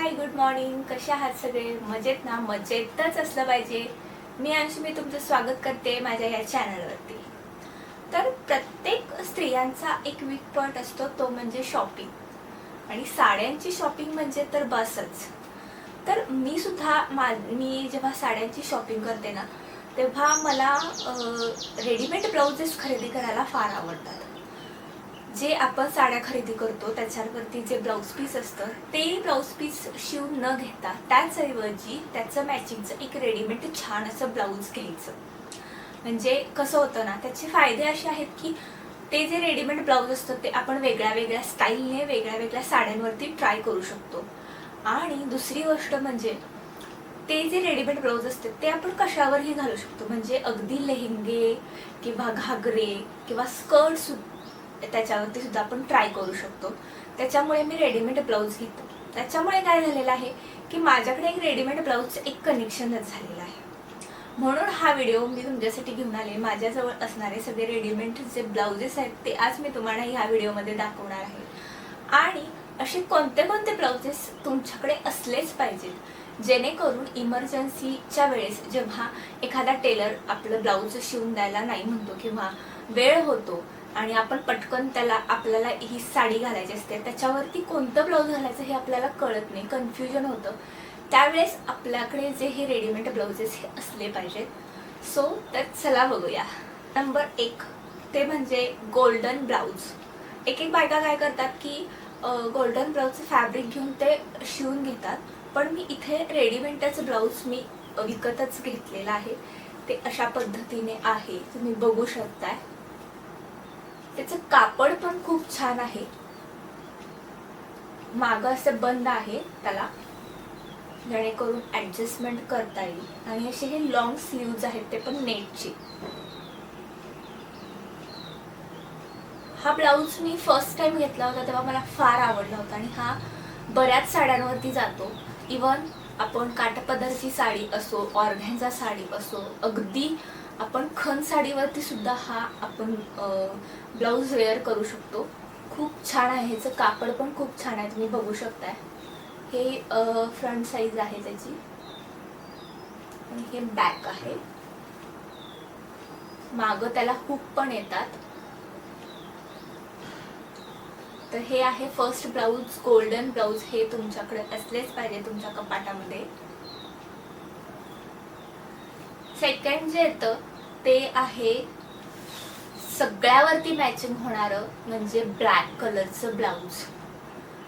Hi good morning कसे आहात सगळे? मजेत ना? मजेतच असलं पाहिजे. मी अंशू मी तुमचं स्वागत करते माझ्या या चॅनलवरती तर प्रत्येक स्त्रियांचा एक वीक पॉईंट असतो तो म्हणजे शॉपिंग आणि साड्यांची शॉपिंग म्हणजे तर बसच तर मी सुद्धा मा मी जेव्हा साड्यांची शॉपिंग करते ना तेव्हा मला रेडीमेड ब्लाउजेस खरेदी करायला फार आवडतात. जे आपण साड्या खरेदी करतो त्याच्यावरती जे ब्लाऊज पीस असतं ते ब्लाऊज पीस शिवून न घेता त्याचऐवजी त्याचं मॅचिंगचं एक रेडीमेड छान असं ब्लाऊज घ्यायचं. म्हणजे कसं होतं ना त्याचे फायदे असे आहेत की ते जे रेडीमेड ब्लाऊज असतं ते आपण वेगळ्या वेगळ्या स्टाईलने वेगळ्या वेगळ्या साड्यांवरती ट्राय करू शकतो. आणि दुसरी गोष्ट म्हणजे ते जे रेडीमेड ब्लाऊज असतात ते आपण कशावरही घालू शकतो. म्हणजे अगदी लेहंगे किंवा घागरे किंवा स्कर्ट सुद्धा त्याच्यावरती सुद्धा आपण ट्राय करू शकतो. त्याच्यामुळे मी रेडीमेड ब्लाऊज घेतो. त्याच्यामुळे काय झालेलं आहे की माझ्याकडे एक रेडीमेड ब्लाऊजचं एक कनेक्शनच झालेलं आहे. म्हणून हा व्हिडिओ मी तुमच्यासाठी घेऊन आले. माझ्याजवळ असणारे सगळे रेडीमेड जे ब्लाउजेस आहेत ते आज मी तुम्हाला ह्या व्हिडिओमध्ये दाखवणार आहे. आणि असे कोणते कोणते ब्लाउजेस तुमच्याकडे असलेच पाहिजेत जेणेकरून इमर्जन्सीच्या वेळेस जेव्हा एखादा टेलर आपलं ब्लाऊज शिवून द्यायला नाही म्हणतो किंवा वेळ होतो आणि आपण पटकन त्याला आपल्याला ही साडी घालायची असते. त्याच्यावरती कोणतं ब्लाऊज घालायचं हे आपल्याला कळत नाही कन्फ्युजन होतं. त्यावेळेस आपल्याकडे जे हे रेडीमेड ब्लाउजेस हे असले पाहिजेत. सो तर चला बघूया. नंबर एक ते म्हणजे गोल्डन ब्लाऊज एक एक बायका काय करतात की गोल्डन ब्लाऊजचं फॅब्रिक घेऊन ते शिवून घेतात. पण मी इथे रेडीमेडच ब्लाऊज मी विकतच घेतलेला आहे. ते अशा पद्धतीने आहे. तुम्ही बघू शकताय. त्याचं कापड पण खूप छान आहे. माग असं बंद आहे त्याला. जेणेकरून ऍडजस्टमेंट करता येईल. आणि असे हे लॉंग स्लीव्ज आहेत ते पण नेटचे हा ब्लाऊज मी फर्स्ट टाइम घेतला होता तेव्हा मला फार आवडला होता. आणि हा बऱ्याच साड्यांवरती जातो. इवन आपण काठपदरची साडी असो ऑर्घ्यांचा साडी असो अगदी आपण खण साडीवरती सुद्धा हा आपण ब्लाऊज वेअर करू शकतो. खूप छान आहे ह्याचं कापड पण खूप छान आहे तुम्ही बघू शकताय. हे फ्रंट साईज आहे त्याची. आणि हे बॅक आहे. माग त्याला हुक पण येतात. तर हे आहे फर्स्ट ब्लाऊज गोल्डन ब्लाऊज हे तुमच्याकडे असलेच पाहिजे तुमच्या कपाटामध्ये. सेकंड जे येतं ते आहे सगळ्यावरती मॅचिंग होणारं म्हणजे ब्लॅक कलरचं ब्लाऊज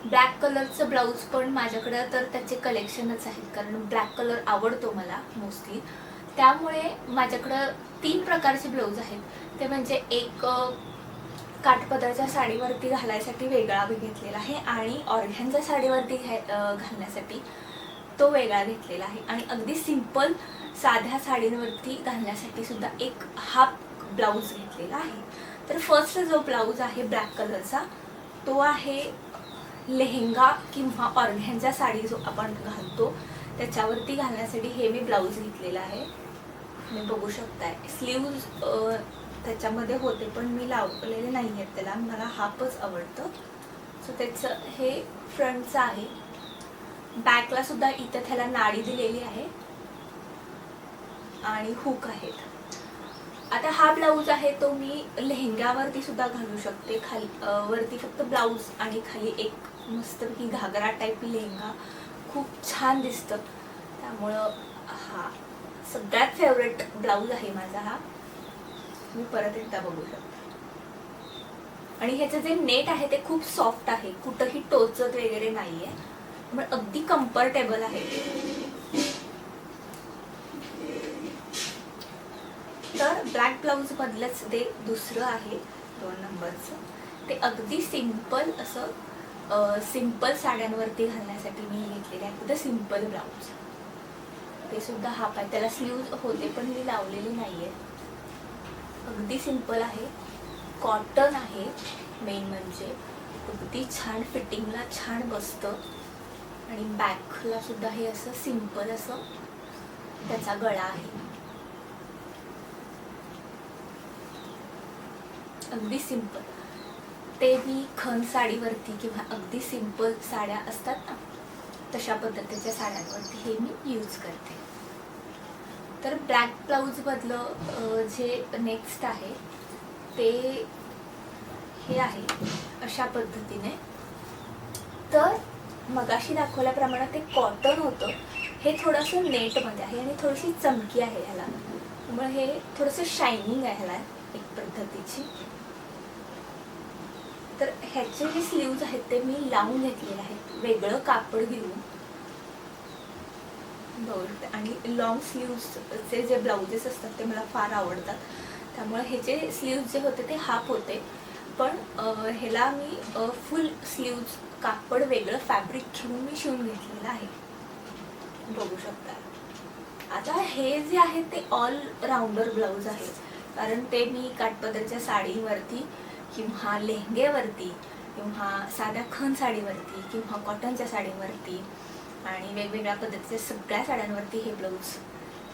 ब्लॅक कलरचं ब्लाऊज पण माझ्याकडं तर त्याचे कलेक्शनच आहेत. कारण ब्लॅक कलर आवडतो मला मोस्टली त्यामुळे माझ्याकडं तीन प्रकारचे ब्लाऊज आहेत. ते म्हणजे एक काठपदराच्या साडीवरती घालायसाठी वेगळा मी घेतलेला आहे आणि ऑर्घ्यांच्या साडीवरती घालण्यासाठी तो वेगळा घेतलेला आहे. आणि अगदी सिंपल साध्या साडींवरती घालण्यासाठी सुद्धा एक हाफ ब्लाऊज घेतलेला आहे. तर फर्स्ट जो ब्लाऊज आहे ब्लॅक कलरचा तो आहे लेहेंगा किंवा ऑर्घ्यांचा साडी जो आपण घालतो त्याच्यावरती घालण्यासाठी हे मी ब्लाऊज घेतलेला आहे. तुम्ही बघू शकताय. स्लीव्ज त्याच्यामध्ये होते पण मी लावलेले नाही आहेत त्याला मला हाफच आवडतं. सो त्याचं हे फ्रंटचं आहे. बॅकला सुद्धा इथं त्याला नाडी दिलेली आहे. आणि हुक आहेत. आता हा ब्लाऊज आहे तो मी लेहंग्यावरती सुद्धा घालू शकते. खाली वरती फक्त ब्लाऊज आणि खाली एक मस्त की घागरा टाईप लेहंगा. खूप छान दिसतं. त्यामुळं हा सगळ्यात फेवरेट ब्लाऊज आहे माझा हा. मी परत एकदा बघू शकते. आणि ह्याचं जे नेट आहे ते खूप सॉफ्ट आहे. कुठंही टोचत वगैरे नाहीये. मग अगदी कम्फर्टेबल आहे तर ब्लॅक ब्लाऊज मधलंच ते दुसरं आहे दोन नंबरचं. ते अगदी सिंपल असं सिंपल साड्यांवरती घालण्यासाठी मी घेतलेले आहे. द सिंपल ब्लाऊज ते सुद्धा हाफ आहे त्याला स्लीव्ज होते पण मी लावलेली आहे अगदी सिंपल आहे. कॉटन आहे मेन म्हणजे. अगदी छान फिटिंगला छान बसतं. आणि बॅकला सुद्धा हे असं सिंपल असं त्याचा गळा आहे. अगदी सिंपल ते मी खण साडीवरती किंवा अगदी सिंपल साड्या असतात ना तशा पद्धतीच्या साड्यांवरती हे मी यूज करते. तर ब्लॅक ब्लाऊजमधलं जे नेक्स्ट आहे ते हे आहे अशा पद्धतीने. तर मगाशी दाखवल्याप्रमाणे ते कॉटन होतं. हे थोडंसं नेटमध्ये आहे आणि थोडीशी चमकी आहे ह्याला. त्यामुळे हे थोडंसं शायनिंग आहे ह्याला एक पद्धतीची. तर ह्याचे जे स्लीव्ज आहेत ते मी लावून घेतलेले आहेत. वेगळं कापड घेऊन. बघू आणि लॉंग स्लीव्सचे जे ब्लाउजेस असतात ते मला फार आवडतात. त्यामुळे ह्याचे स्लीव्ज जे होते ते हाफ होते. पण ह्याला मी फुल स्लीव्ज कापड वेगळं फॅब्रिक घेऊन मी शिवून घेतलेलं आहे. बघू शकता. आता हे जे आहे ते ऑल राऊंडर ब्लाऊज आहे कारण ते मी काठपदरच्या साडीवरती किंवा लेहंगेवरती किंवा साध्या खण साडीवरती किंवा कॉटनच्या साडीवरती आणि वेगवेगळ्या पद्धतीच्या सगळ्या साड्यांवरती हे ब्लाऊज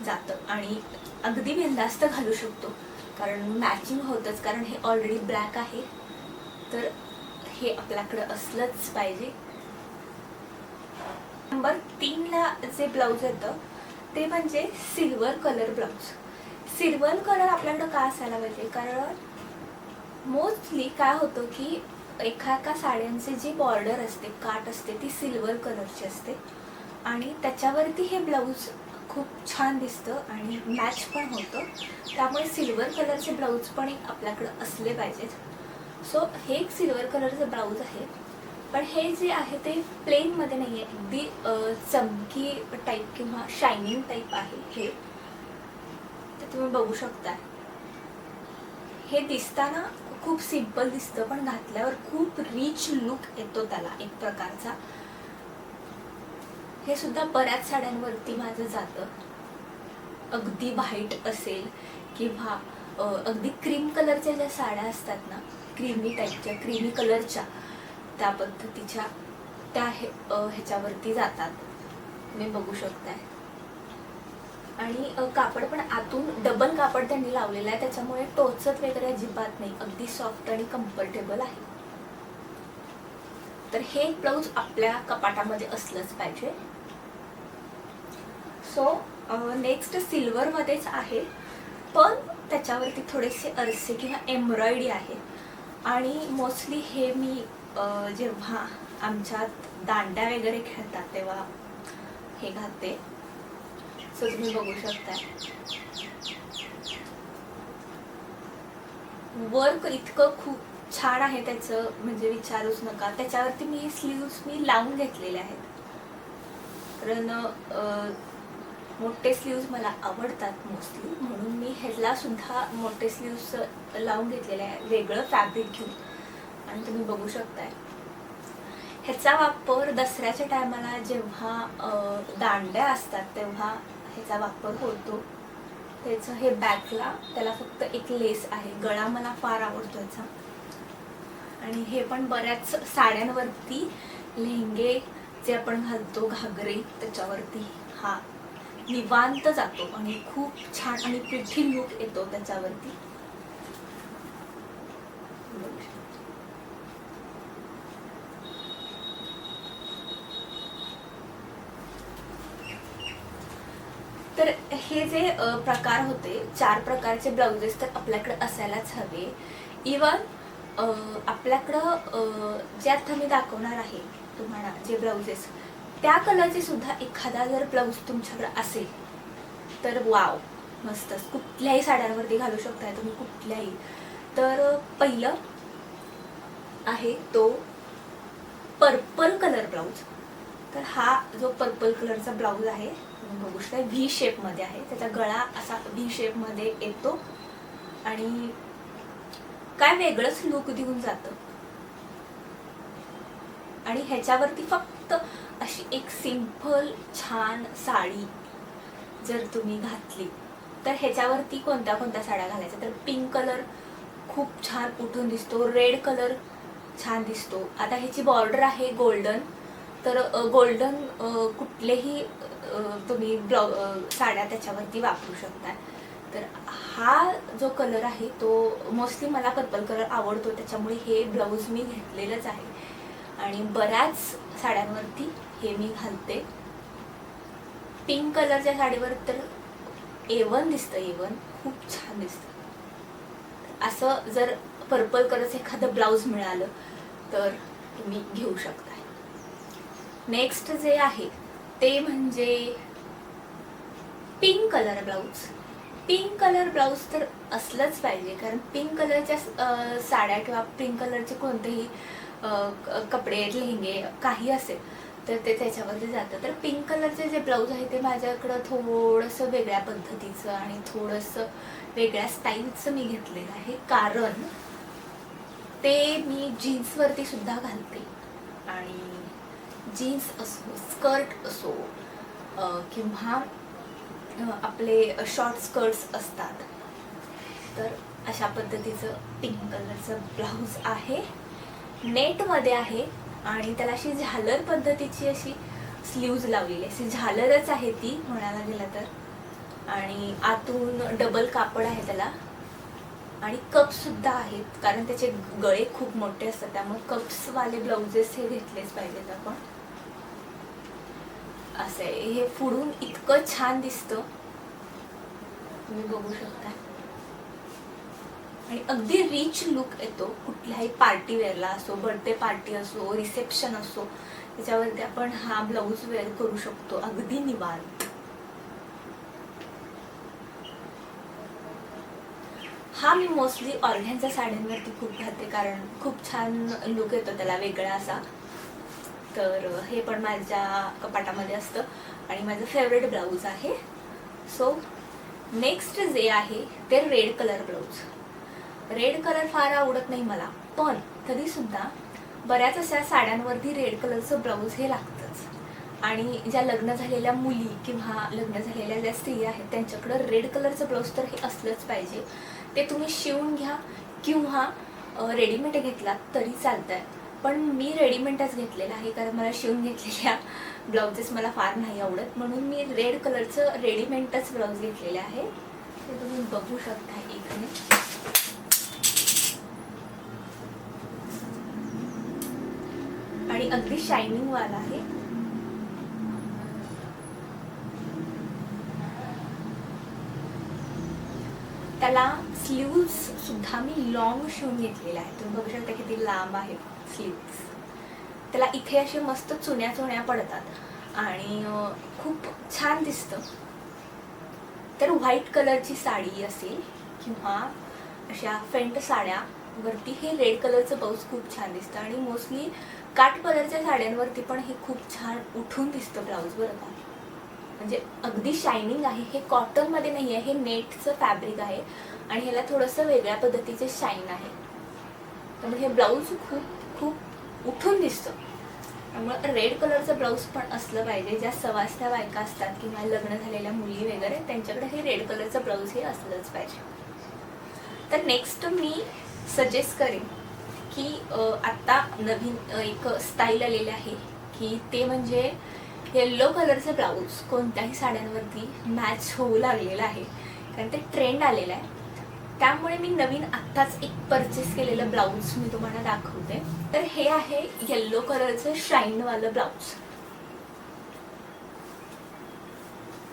जातं. आणि अगदी बिंदास्त घालू शकतो. कारण मॅचिंग होतंच. कारण हे ऑलरेडी ब्लॅक आहे. तर हे आपल्याकडं असलंच पाहिजे. नंबर तीनला जे ब्लाऊज येतं ते म्हणजे silver colour blouse. Silver colour आपल्याकडं का असायला पाहिजे? कारण मोस्टली काय होतं की एका एका साड्यांचे जी बॉर्डर असते काट असते ती सिल्वर कलरची असते. आणि त्याच्यावरती हे ब्लाऊज खूप छान दिसतं आणि मॅच पण होतं. त्यामुळे सिल्वर कलरचे ब्लाऊज पण एक आपल्याकडं असले पाहिजेत. सो हे एक सिल्वर कलरचं ब्लाऊज आहे. पण हे जे आहे ते प्लेनमध्ये नाही आहे अगदी चमकी टाईप किंवा शायनिंग टाईप आहे हे. ते तुम्ही बघू शकता हे दिसताना खूप सिंपल दिसतं पण घातल्यावर खूप रिच लुक येतो त्याला एक प्रकारचा. हे सुद्धा बऱ्याच साड्यांवरती माझं जातं. अगदी व्हाईट असेल किंवा अगदी क्रीम कलरच्या ज्या साड्या असतात ना क्रीमी टाईपच्या क्रीमी कलरच्या त्या पद्धतीच्या त्या हे ह्याच्यावरती जातात. तुम्ही बघू शकताय. आणि कापड पण आतून डबल कापड त्यांनी लावलेलं आहे. त्याच्यामुळे टोचत वगैरे अजिबात नाही. अगदी सॉफ्ट आणि कम्फर्टेबल आहे. तर हे ब्लाऊज आपल्या कपाटामध्ये असलंच पाहिजे. सो नेक्स्ट सिल्वरमध्येच आहे. पण त्याच्यावरती थोडेसे अरसे किंवा एम्ब्रॉयडरी आहे. आणि मोस्टली हे मी जेव्हा आमच्यात दांड्या वगैरे खेळतात तेव्हा हे घालते. असं तुम्ही बघू शकता वर्क इतकं खूप छान आहे त्याचं म्हणजे विचारूच नका. त्याच्यावरती मी स्लीव्स मी लावून घेतलेले आहेत. कारण मोठे स्लीव्स मला आवडतात मोस्टली म्हणून मी ह्याला सुद्धा मोठे स्लीव्स लावून घेतलेले आहे. वेगळं फॅब्रिक घेऊन. आणि तुम्ही बघू शकताय. ह्याचा वापर दसऱ्याच्या टायमाला जेव्हा दांड्या असतात तेव्हा ह्याचा वापर होतो. त्याचं हे बॅकला त्याला फक्त एक लेस आहे. गळा मला फार आवडतो याचा. आणि हे पण बऱ्याच साड्यांवरती लेहंगे जे आपण घालतो घागरे त्याच्यावरती हा निवांत जातो आणि खूप छान आणि पिठी लुक येतो त्याच्यावरती बघू शकता. तर हे जे प्रकार होते चार प्रकारचे ब्लाउजेस तर आपल्याकडे असायलाच हवे. इवन आपल्याकडं जे आता मी दाखवणार आहे तुम्हाला जे ब्लाउजेस त्या कलरचे सुद्धा एखादा जर ब्लाऊज तुमच्याकडे असेल तर वाव मस्तच कुठल्याही साड्यांवरती घालू शकताय तुम्ही कुठल्याही. तर पहिलं आहे तो पर्पल कलर ब्लाऊज तर हा जो पर्पल कलरचा ब्लाऊज आहे तुम्ही बघू शकता व्ही शेपमध्ये आहे. त्याचा गळा असा व्ही शेपमध्ये येतो आणि काय वेगळंच लुक देऊन जातं. आणि ह्याच्यावरती फक्त अशी एक सिंपल छान साडी जर तुम्ही घातली तर ह्याच्यावरती कोणत्या कोणत्या साड्या घालायच्या? तर पिंक कलर खूप छान उठून दिसतो रेड कलर छान दिसतो. आता ह्याची बॉर्डर आहे गोल्डन तर गोल्डन कुठलेही तुम्ही ब्लाउ साड्या त्याच्यावरती वापरू शकता तर हा जो कलर आहे तो मोस्टली मला पर्पल कलर आवडतो. त्याच्यामुळे हे ब्लाऊज मी घेतलेलंच आहे. आणि बऱ्याच साड्यांवरती हे मी घालते. पिंक कलरच्या साडीवर तर एवन दिसतं एवन खूप छान दिसतं. असं जर पर्पल कलरचं एखादं ब्लाऊज मिळालं तर तुम्ही घेऊ शकता नेक्स्ट जे आहे ते म्हणजे pink colour blouse pink colour blouse तर असलंच पाहिजे कारण पिंक कलरच्या साड्या किंवा पिंक कलरचे कोणतेही कपडे लेहंगे काही असेल तर ते त्याच्यावरती जातं. तर पिंक कलरचे जे ब्लाऊज आहे ते माझ्याकडं थोडंसं वेगळ्या पद्धतीचं आणि थोडंसं वेगळ्या स्टाईलचं मी घेतलेलं आहे. कारण ते मी जीन्सवरती सुद्धा घालते. आणि जीन्स असो स्कर्ट असो किंवा आपले शॉर्ट स्कर्ट्स असतात. तर अशा पद्धतीचं पिंक कलरचं ब्लाऊज आहे. नेटमध्ये आहे आणि त्याला अशी झालर पद्धतीची अशी स्लीव्ज लावलेली आहे. अशी झालरच आहे ती म्हणायला गेलं तर. आणि आतून डबल कापड आहे त्याला. आणि कप्ससुद्धा आहेत. कारण त्याचे गळे खूप मोठे असतात. त्यामुळे कप्सवाले ब्लाउजेस हे घेतलेच पाहिजेत आपण. असं आहे. हे फुडून इतकं छान दिसतं. तुम्ही बघू शकता. आणि अगदी रिच लुक येतो. कुठल्याही पार्टी वेअरला असो बर्थडे पार्टी असो रिसेप्शन असो त्याच्यावरती आपण हा ब्लाऊज वेअर करू शकतो. अगदी निवांत. हा मी मोस्टली ऑर्घ्यांच्या साड्यांवरती खूप घालते कारण खूप छान लुक येतो त्याला वेगळा असा. तर हे पण माझ्या कपाटामध्ये असतं आणि माझं फेवरेट ब्लाऊज आहे. सो नेक्स्ट जे आहे ते red colour blouse red colour फार आवडत नाही मला पण तरीसुद्धा बऱ्याच अशा साड्यांवरती रेड कलरचं ब्लाऊज हे लागतंच. आणि ज्या लग्न झालेल्या मुली किंवा लग्न झालेल्या ज्या स्त्रिया आहेत त्यांच्याकडं रेड कलरचं ब्लाऊज तर हे असलंच पाहिजे. ते तुम्ही शिवून घ्या किंवा रेडीमेड घेतलात तरी चालतंय. पण मी रेडीमेडच घेतलेला आहे कारण मला शिवून घेतलेल्या ब्लाउजेस मला फार नाही आवडत. म्हणून मी रेड कलरचं रेडीमेडच ब्लाऊज घेतलेलं आहे. ते तुम्ही बघू शकता इकडे. आणि अगदी शायनिंग वाला आहे. त्याला स्लीव्ज सुद्धा मी लॉंग शिवून घेतलेला आहे तुम्ही बघू शकता किती लांब आहे स्लीव्ज त्याला इथे असे मस्त चुन्या चुन्या पडतात. आणि खूप छान दिसतं. तर व्हाईट कलरची साडी असेल किंवा अशा फेंट साड्यावरती हे रेड कलरचं ब्लाऊज खूप छान दिसतं. आणि मोस्टली काट कलरच्या साड्यांवरती पण हे खूप छान उठून दिसतं ब्लाऊज बरं का. म्हणजे अगदी शायनिंग आहे हे कॉटनमध्ये नाही आहे हे नेटचं फॅब्रिक आहे आणि ह्याला थोडंसं वेगळ्या पद्धतीचे शाईन आहे. त्यामुळे हे ब्लाऊज खूप खूप उठून दिसतं. त्यामुळे रेड कलरचं ब्लाऊज पण असलं पाहिजे. ज्या सवासत्या बायका असतात किंवा लग्न झालेल्या मुली वगैरे त्यांच्याकडे हे रेड कलरचं ब्लाऊज हे असलंच पाहिजे. तर नेक्स्ट मी सजेस्ट करेन की आत्ता नवीन एक स्टाईल आलेली आहे की ते म्हणजे येल्लो कलरचे ब्लाऊज कोणत्याही साड्यांवरती मॅच होऊ लागलेलं आहे. कारण ते ट्रेंड आलेलं आहे. त्यामुळे मी नवीन आत्ताच एक परचेस केलेलं ब्लाऊज मी तुम्हाला दाखवते. तर हे आहे येल्लो कलरचं शाईनवालं ब्लाऊज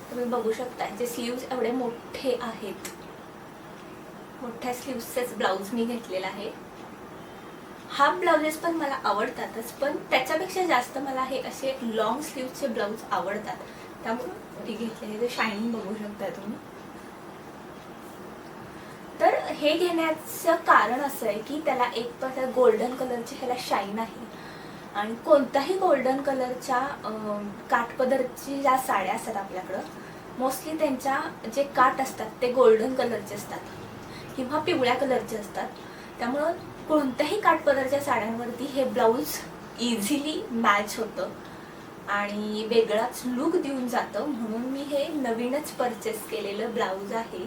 तुम्ही बघू शकता जे स्लीव्ज एवढे मोठे आहेत. मोठ्या स्लीव्सचेच ब्लाऊज मी घेतलेला आहे. हाफ ब्लाउजेस पण मला आवडतातच पण त्याच्यापेक्षा जास्त मला हे असे लॉंग स्लीवचे ब्लाऊज आवडतात. त्यामुळे घेतलेले ते शायनिंग बघू शकता तुम्ही. तर हे घेण्याचं कारण असं आहे की त्याला एक तर गोल्डन कलरची ह्याला शाईन आहे. आणि कोणत्याही गोल्डन कलरच्या काठपदरची ज्या साड्या असतात आपल्याकडं मोस्टली त्यांच्या जे काठ असतात ते गोल्डन कलरचे असतात. किंवा पिवळ्या कलरचे असतात. त्यामुळं कोणत्याही काठपदरच्या साड्यांवरती हे ब्लाऊज इझिली मॅच होतं. आणि वेगळाच लुक देऊन जातं. म्हणून मी हे नवीनच परचेस केलेलं ब्लाऊज आहे.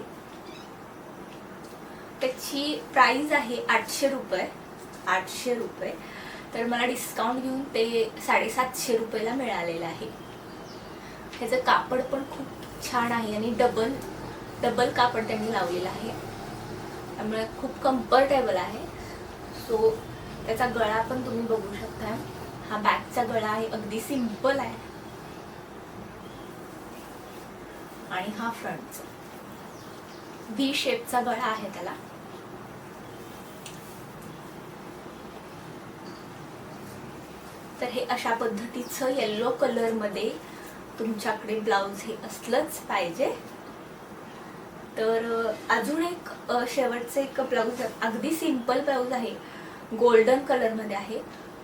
त्याची प्राइस आहे आठशे रुपये. आठशे रुपये. तर मला डिस्काउंट घेऊन ते साडेसातशे रुपयाला मिळालेलं आहे. ह्याचं कापड पण खूप छान आहे आणि डबल डबल कापड त्यांनी लावलेलं आहे. त्यामुळे खूप कम्फर्टेबल आहे. सो त्याचा गळा पण तुम्ही बघू शकता हा बॅगचा गळा आहे अगदी सिंपल आहे. आणि हा फ्रंटचा व्ही शेपचा गळा आहे त्याला. तर हे अशा पद्धतीचं येल्लो कलरमध्ये तुमच्याकडे ब्लाउज हे असलंच पाहिजे. तर अजून एक शेवटचं एक ब्लाऊज अगदी सिंपल ब्लाऊज आहे. गोल्डन कलरमध्ये आहे.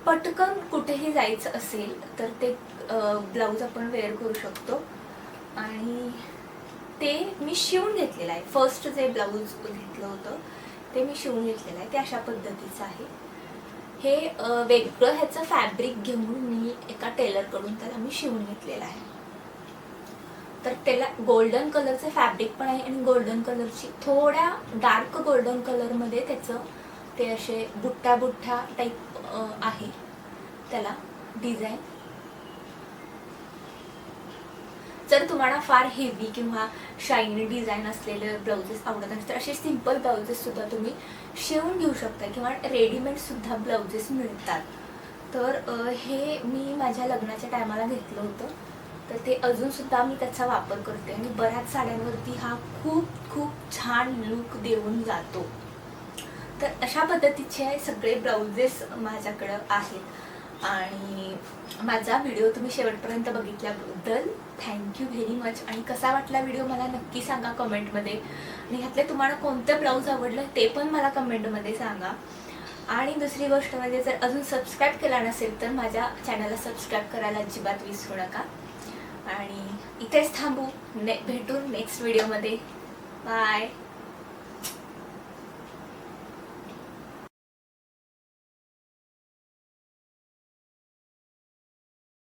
पटकन कुठेही जायचं असेल तर ते ब्लाऊज आपण वेअर करू शकतो. आणि ते मी शिवून घेतलेलं आहे. फर्स्ट जे ब्लाऊज घेतलं होतं ते मी शिवून घेतलेलं आहे. ते अशा पद्धतीचं आहे. हे वेगळं ह्याचं फॅब्रिक घेऊन मी एका टेलरकडून त्याला मी शिवून घेतलेलं आहे. तर त्याला गोल्डन कलरचं फॅब्रिक पण आहे आणि गोल्डन कलरची थोड्या डार्क गोल्डन कलरमध्ये त्याचं ते असे बुट्ट्या बुट्टा टाईप आहे. त्याला डिझाईन जर तुम्हाला फार हेवी किंवा शायनी डिझाईन असलेले ब्लाउजेस आवडत असतील तर असे सिंपल ब्लाउजेस सुद्धा तुम्ही शिवून घेऊ शकता किंवा रेडीमेड सुद्धा ब्लाउजेस मिळतात. तर हे मी माझ्या लग्नाच्या टायमाला घेतलं होतं. तर ते अजून सुद्धा मी त्याचा वापर करते. आणि बऱ्याच साड्यांवरती हा खूप खूप छान लुक देऊन जातो. तर अशा पद्धतीचे सगळे ब्लाउजेस माझ्याकडं आहेत. आणि माझा व्हिडिओ तुम्ही शेवटपर्यंत बघितल्याबद्दल थँक्यू व्हेरी मच आणि कसा वाटला व्हिडिओ मला नक्की सांगा कमेंटमध्ये आणि ह्यातले तुम्हाला कोणतं ब्लाऊज आवडलं ते पण मला कमेंटमध्ये सांगा. आणि दुसरी गोष्ट म्हणजे जर अजून सबस्क्राईब केला नसेल तर माझ्या चॅनलला सबस्क्राईब करायला अजिबात विसरू नका. आणि इथेच थांबू. ने भेटून नेक्स्ट व्हिडिओमध्ये बाय